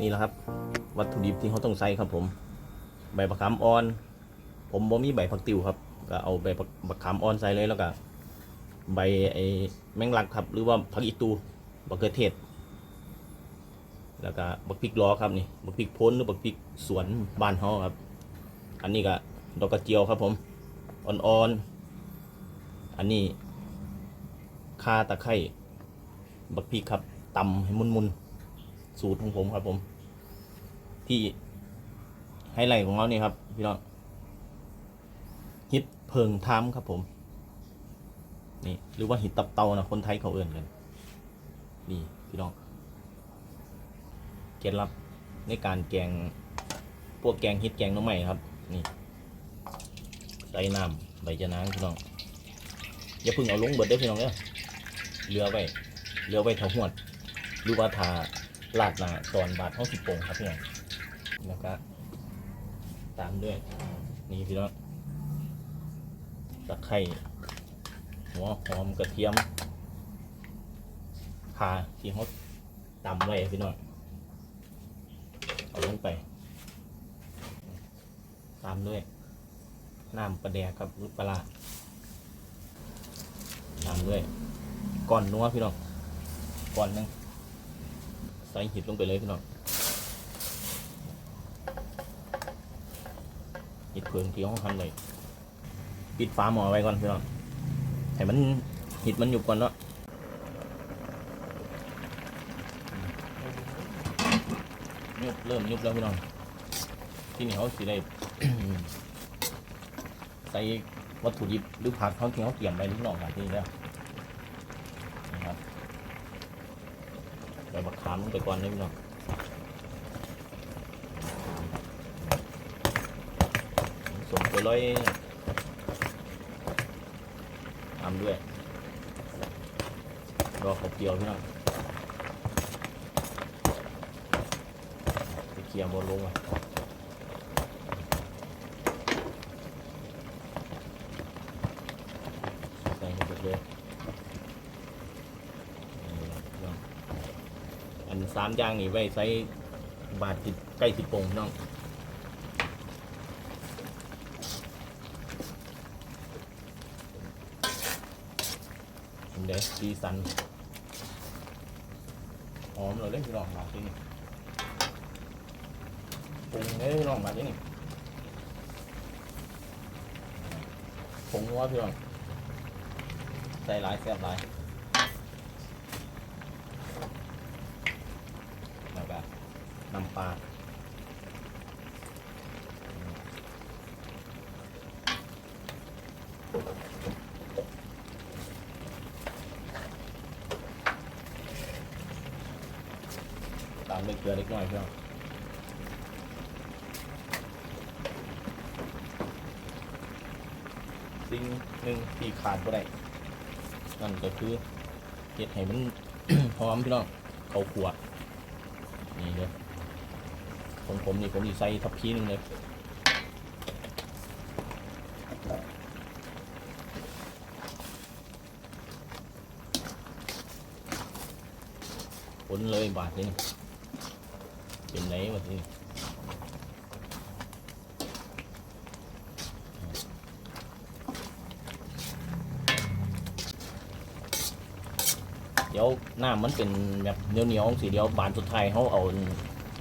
นี่แหละครับ วัตถุดิบที่เขาต้องใส่ครับผม ใบมะขามอ่อน ผมบ่มีใบผักติวครับ ก็เอาใบมะขามอ่อนใส่เลยแล้วก็ใบไอ้แมงลักครับ หรือว่าผักอีตูบักเขือเทศ แล้วก็บักพริกล้อครับนี่บักพริกพ้นหรือบักพริกสวนบ้านเฮาครับ อันนี้ก็ดอกกระเจียวครับผมอ่อนๆอันนี้ข่าตะไคร้บักพริกครับตำให้มุนๆสูตรของผมครับผม ที่ไฮไลท์ของเรานี่ครับ พี่น้องฮิตเพิงทามครับผม นี่หรือว่าหิตตับเตานะคนไทยเขาเอื่นกัน นี่พี่น้องเคล็ดลับในการแกงพวกแกงฮิตแกงน้องใหม่ครับ นี่ใส่น้ำใบจะนางพี่น้องอย่าเพึ่งเอาลงเบิดเด้อพี่น้องเด้อเหลือไว้เหลือไว้เท่าหวดหรือว่าทาลาดหนาตอนบาดเท่าสิบโป่งครับพี่น้อง แล้วก็ตามด้วย นี่พี่น้องตะไคร้หัวหอมกระเทียมข่าที่เขาตำไว้พี่น้องเอาลงไป ตามด้วยน้ำปลาแดกครับรือปลาตามด้วยก้อนนัวพี่น้องก้อนหนึงใส่หิดลงไปเลยพี่น้อง หิดเพิงที่ห้องทันเลยปิดฝาหม้อไว้ก่อนพี่น้องให้มันหิดมันหยุบก่อนเนาะยุบเริ่มยุบแล้วพี่น้องที่นี่เขาสิได้ใส่วัตถุดิบหรือผักเขาที่เขาเตรียมไว้ที่นอกมาที่นี่แล้วนะครับใบบักขามลงไปก่อนเลยพี่น้อง ส่งไปร้อยตามด้วย รอเขาเกี่ยวพี่น้องไปเกี่ยวบนลงอะใส่ให้หมดเลยอันสามอย่างนี่ไว้ใส่บาทติดใกล้สิบโป่งพี่น้อง เห็นเด้สีสันหอมเลยเล่นพี่น้องมาที่นี่ปรุงเลยพี่น้องมาที่นี่ผงนัวพี่น้องใส่หลายแซ่บหลายแล้วก็น้ำปลา ตามด้วยเกลือเล็กน้อยเพื่อนสิ่งหนึ่งที่ขาดก็ได้นั่นก็คือเห็ดให้มัน หอมพี่น้องเขาขวดนี่เลยของผมนี่ผมดีใส่ทับพีหนึงเลยผลเลยบาทนี้ เป็นไหนวะทีเดี๋ยวน้ำมันเป็นแบบเหนียวเหนียวๆสีเดียวบานสุดท้ายเขาเอา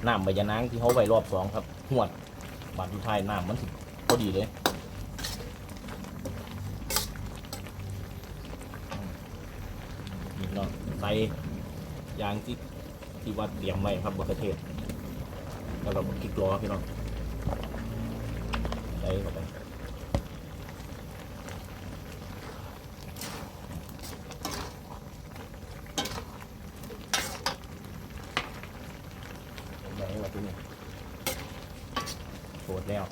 น้ำใบยะนางที่เขาไว้รอบสองครับหวดบานสุดท้ายน้ำมันสิพอดีเลยนี่เนาะใส่ยางที่ที่วัดเตรียมไว้ครับบักเขือเทศ แล้วก็บักพริกล้อพี่น้องใส่เข้าไปใส่ไว้ที่นี่โคตรแล้ว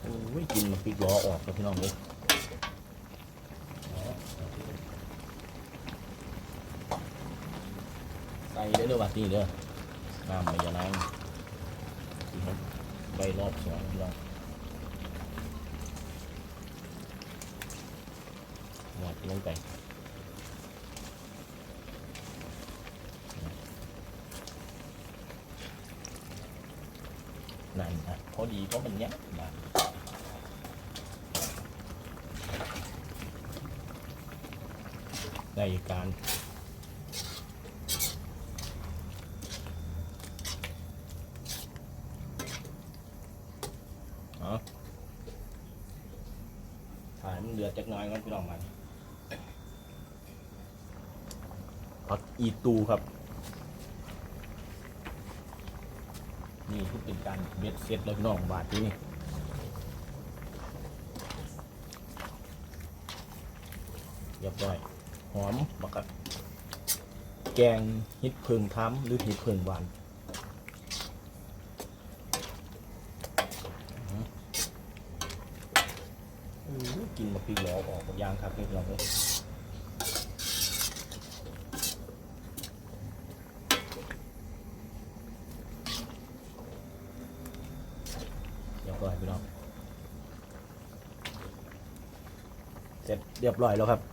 โอ้ยกินมันพริกล้อออกครับพี่น้องเลย ใส่ได้ด้วยว่ะนี่เด้อน้ำใบยะนางใบรอบสองรองหยอดลงไปนั่นนะพอดีเพราะมันเนี้ยมาในการ เอาถ่ายมันเดือดจักน้อยก่อนพี่น้องมันผักอีตูครับ นี่คือเป็นการเบ็ดเสร็จแล้วพี่น้องบาทนี้เรียบร้อย หอมบักแกงฮิตเพิงท้ำหรือฮิตเพิงหวาน กินมาพริกแล้วออกหมดยางครับพี่น้องเลยเรียบร้อยพี่น้องเสร็จเรียบร้อยแล้วครับ